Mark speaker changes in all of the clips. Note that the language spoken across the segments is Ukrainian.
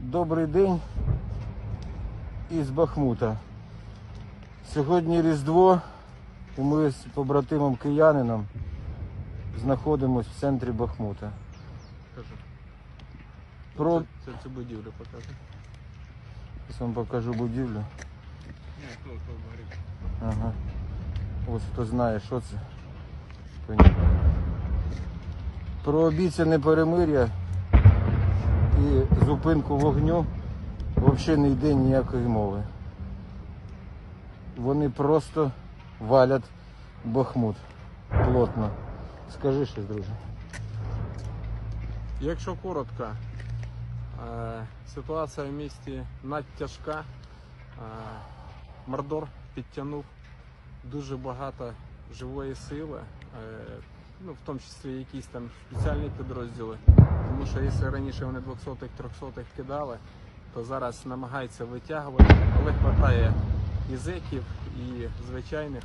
Speaker 1: Добрий день із Бахмута. Сьогодні Різдво, і ми з побратимом киянином знаходимося в центрі Бахмута. Про...
Speaker 2: Це, це цю будівлю покажу.
Speaker 1: Зараз вам покажу будівлю.
Speaker 2: Ні, хто, хто.
Speaker 1: Ага. Ось хто знає, що це. Про обіцяне перемир'я і зупинку вогню взагалі не йде ніякої мови. Вони просто валять Бахмут плотно. Скажи щось, друже.
Speaker 2: Якщо коротко, е, ситуація в місті надтяжка. Е, Мордор підтягнув дуже багато живої сили, е, ну, в тому числі якісь там спеціальні підрозділи. Тому що якщо раніше вони 200-х, 300-х кидали, то зараз намагаються витягувати, але вистачає і зеків, і звичайних.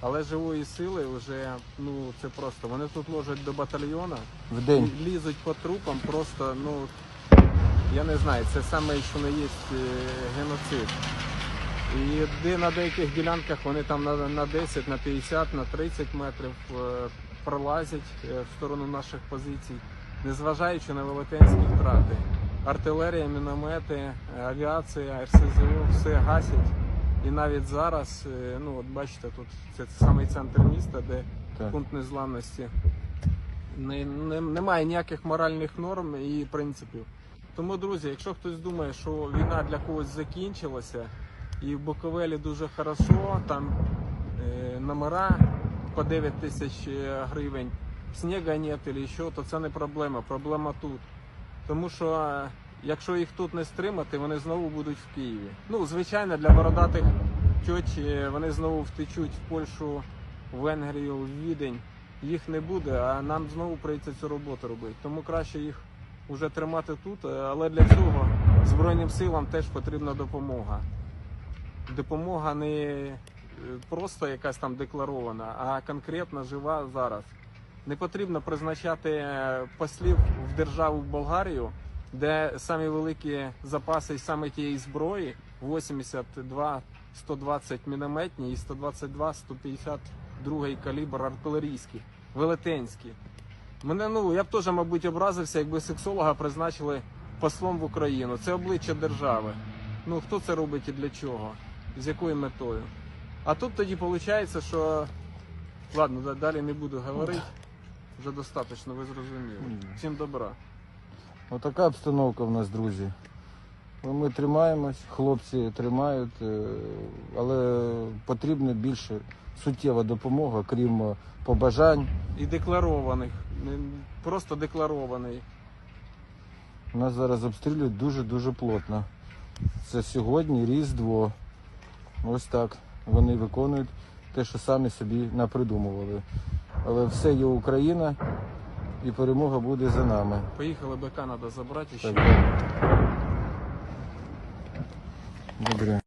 Speaker 2: Але живої сили вже ну це просто. Вони тут ложать до батальйона,
Speaker 1: В день.
Speaker 2: лізуть по трупам, просто ну я не знаю, це саме, що не є е, геноцид. І де на деяких ділянках вони там на, на 10, на 50, на 30 метрів е, пролазять е, в сторону наших позицій, незважаючи на велетенські втрати. Артилерія, міномети, авіація, РСЗО все гасять. І навіть зараз, е, ну от бачите, тут це самий центр міста, де
Speaker 1: Так.
Speaker 2: пункт незламності. Не, не, немає ніяких моральних норм і принципів. Тому, друзі, якщо хтось думає, що війна для когось закінчилася, і в Буковелі дуже хорошо, там е, номера по 9 тисяч е, гривень, снега нет или що, то це не проблема. Проблема тут. Тому що якщо їх тут не стримати, вони знову будуть в Києві. Ну, звичайно, для бородатих тьоть е, вони знову втечуть в Польщу, в Венгрію, в Відень. Їх не буде, а нам знову прийдеться цю роботу робити. Тому краще їх вже тримати тут. е, Але для цього Збройним силам теж потрібна допомога. Допомога не просто якась там декларована, а конкретно жива зараз. Не потрібно призначати е, послів в державу Болгарію, де самі великі запаси саме тієї зброї 82 120 мінометні і 122 152 калібр артилерійські, велетенські. Мене ну я б теж, мабуть, образився, якби сексолога призначили послом в Україну. Це обличчя держави. Ну хто це робить і для чого? З якою метою? А тут тоді виходить, що ладно, да- далі не буду говорити. Вже достатньо, ви зрозуміли. Всім добра.
Speaker 1: Отака обстановка в нас, друзі. Ну, Ми тримаємось, хлопці тримають, е, але потрібна більше суттєва допомога, крім е, побажань.
Speaker 2: І декларованих, не просто декларований.
Speaker 1: Нас зараз обстрілюють дуже-дуже плотно. Це сьогодні Різдво. Ось так. Вони виконують те, що самі собі напридумували. Але все є Україна і перемога буде за нами.
Speaker 2: Поїхали БК треба забрати ще.
Speaker 1: Добре.